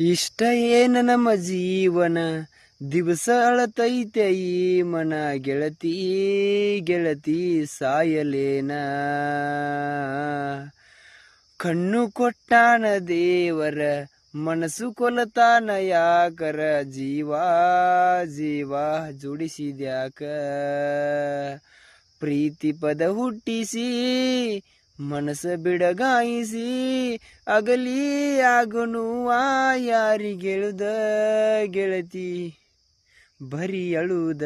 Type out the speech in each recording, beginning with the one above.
ಇಷ್ಟ ಏನ ನಮ್ಮ ಜೀವನ? ದಿವಸ ಅಳತೈತೆ ಈ ಮನ ಗೆಳತಿ ಗೆಳತಿ ಸಾಯಲೇನ? ಕಣ್ಣು ಕೊಟ್ಟಾನ ದೇವರ, ಮನಸ್ಸು ಕೊಲತಾನ ಯಾಕರ? ಜೀವ ಜೀವ ಜೋಡಿಸಿದ್ಯಾಕ? ಪ್ರೀತಿ ಪದ ಹುಟ್ಟಿಸಿ ಮನಸ್ಸ ಬಿಡಗಾಯಿಸಿ ಅಗಲಿ ಆಗನುವ ಯಾರಿಗೆಳುದ ಗೆಳತಿ ಬರಿ ಅಳುದ.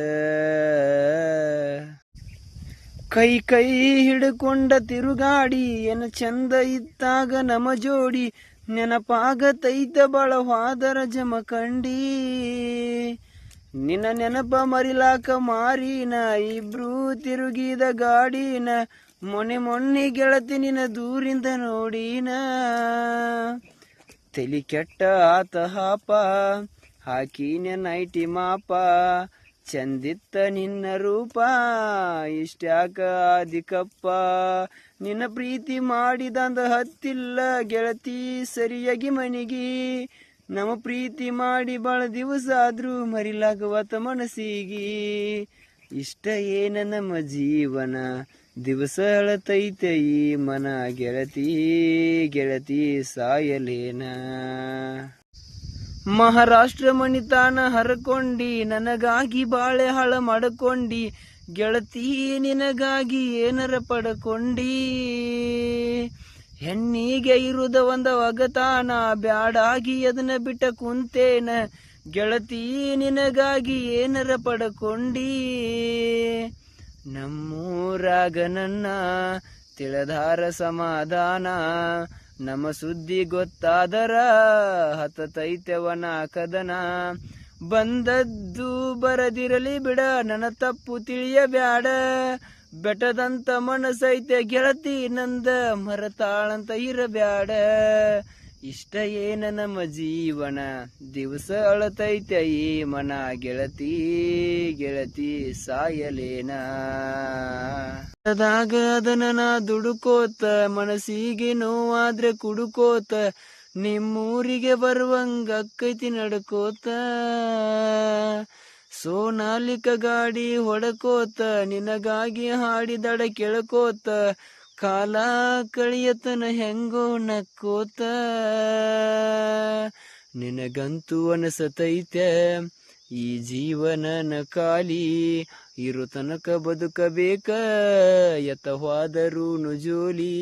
ಕೈ ಕೈ ಹಿಡ್ಕೊಂಡ ತಿರುಗಾಡಿ ಏನ ಚಂದ ಇತ್ತಾಗ ನಮ ಜೋಡಿ ನೆನಪಾಗತೈತ ಬಳವಾದರ ಜಮಕಂಡಿ ನಿನ್ನ ನೆನಪ ಮರಿಲಾಕ ಮಾರಿನ ಇಬ್ರು ತಿರುಗಿದ ಗಾಡಿನ ಮೊನ್ನೆ ಮೊನ್ನೆ ಗೆಳತಿ ನಿನ್ನ ದೂರಿಂದ ನೋಡಿನ. ತಲಿ ಕೆಟ್ಟ ಆತ ಹಾಪ, ಹಾಕಿನ ನೈಟಿ ಮಾಪ, ಚಂದಿತ್ತ ನಿನ್ನ ರೂಪ, ಇಷ್ಟ್ಯಾಕ ಅಧಿಕಪ್ಪ. ನಿನ್ನ ಪ್ರೀತಿ ಮಾಡಿದಂದ ಹತ್ತಿಲ್ಲ ಗೆಳತಿ ಸರಿಯಾಗಿ ಮನಿಗಿ. ನಮ್ಮ ಪ್ರೀತಿ ಮಾಡಿ ಬಾಳ ದಿವಸ ಆದ್ರೂ ಮರಿಲಾಗವತ ಮನಸ್ಸಿಗಿ. ಇಷ್ಟ ಏನ ನಮ್ಮ ಜೀವನ? ದಿವಸ ಅಳತೈತೆ ಈ ಮನ. ಗೆಳತಿ ಗೆಳತಿ ಸಾಯಲೇನ? ಮಹಾರಾಷ್ಟ್ರ ಮಣಿತಾನ ಹರಕೊಂಡಿ, ನನಗಾಗಿ ಬಾಳೆ ಹಳ ಮಡಕೊಂಡಿ. ಗೆಳತಿ, ನಿನಗಾಗಿ ಏನರ ಪಡಕೊಂಡಿ. ಹೆಣ್ಣಿಗೆ ಇರುದ ಒಂದ ಒಗತಾನ ಬ್ಯಾಡಾಗಿ ಅದನ್ನ ಬಿಟ್ಟ ಕುಂತೇನ. ಗೆಳತಿ, ನಿನಗಾಗಿ ಏನರ ಪಡಕೊಂಡಿ. ನಮ್ಮೂರಾಗ ನನ್ನ ತಿಳಧಾರ ಸಮಾಧಾನ. ನಮ್ಮ ಸುದ್ದಿ ಗೊತ್ತಾದರ ಹತತೈತೆವನ ಕದನ. ಬಂದದ್ದು ಬರದಿರಲಿ ಬಿಡ, ನನ್ನ ತಪ್ಪು ತಿಳಿಯಬ್ಯಾಡ. ಬೆಟದಂತ ಮನಸ್ಸೈತೆ ಗೆಳತಿ, ನಂದ ಮರತಾಳಂತ ಇರಬ್ಯಾಡ. ಇಷ್ಟ ಏನ ನಮ್ಮ ಜೀವನ? ದಿವಸ ಅಳತೈತೆ ಈ ಮನ. ಗೆಳತಿ ಗೆಳತಿ ಸಾಯಲೇನ? ಅದಾಗ ಅದನ್ನ ನಾ ದುಡುಕೋತ, ಮನಸ್ಸಿಗೆ ನೋವಾದ್ರೆ ಕುಡುಕೋತ, ನಿಮ್ಮೂರಿಗೆ ಬರುವಂಗ ಅಕ್ಕೈತಿ ನಡ್ಕೋತ. ಸೋನಾಲಿಕ ಗಾಡಿ ಹೊಡಕೋತ, ನಿನಗಾಗಿ ಹಾಡಿದಡ ಕೆಳಕೋತ. ಕಾಲ ಕಳಿಯತನ ಹೆಂಗೋ ನಕ್ಕೋತ. ನಿನಗಂತೂ ಅನಸತೈತೆ, ಈ ಜೀವನನ ಕಾಲಿ ಇರು ತನಕ ಬದುಕಬೇಕ ಯತವಾದರೂ ನುಜೋಲಿ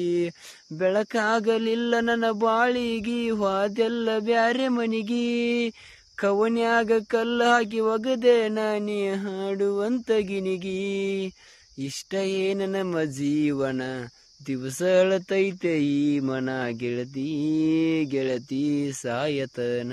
ಬೆಳಕಾಗಲಿಲ್ಲ ನನ್ನ ಬಾಳಿಗಿ, ವಾದೆಲ್ಲ ಬ್ಯಾರೆ ಮನಿಗಿ. ಕವನ್ಯಾಗ ಕಲ್ಲ ಹಾಕಿ ಒಗದೆ ನಾನಿ ಹಾಡುವಂತ ಗಿನಿಗಿ. ಇಷ್ಟ ಏನ ನಮ್ಮ ಜೀವನ ದಿವಸ ಅಳತೈತೆ ಈ ಮನ ಗೆಳತಿ ಗೆಳತಿ ಸಾಯತನ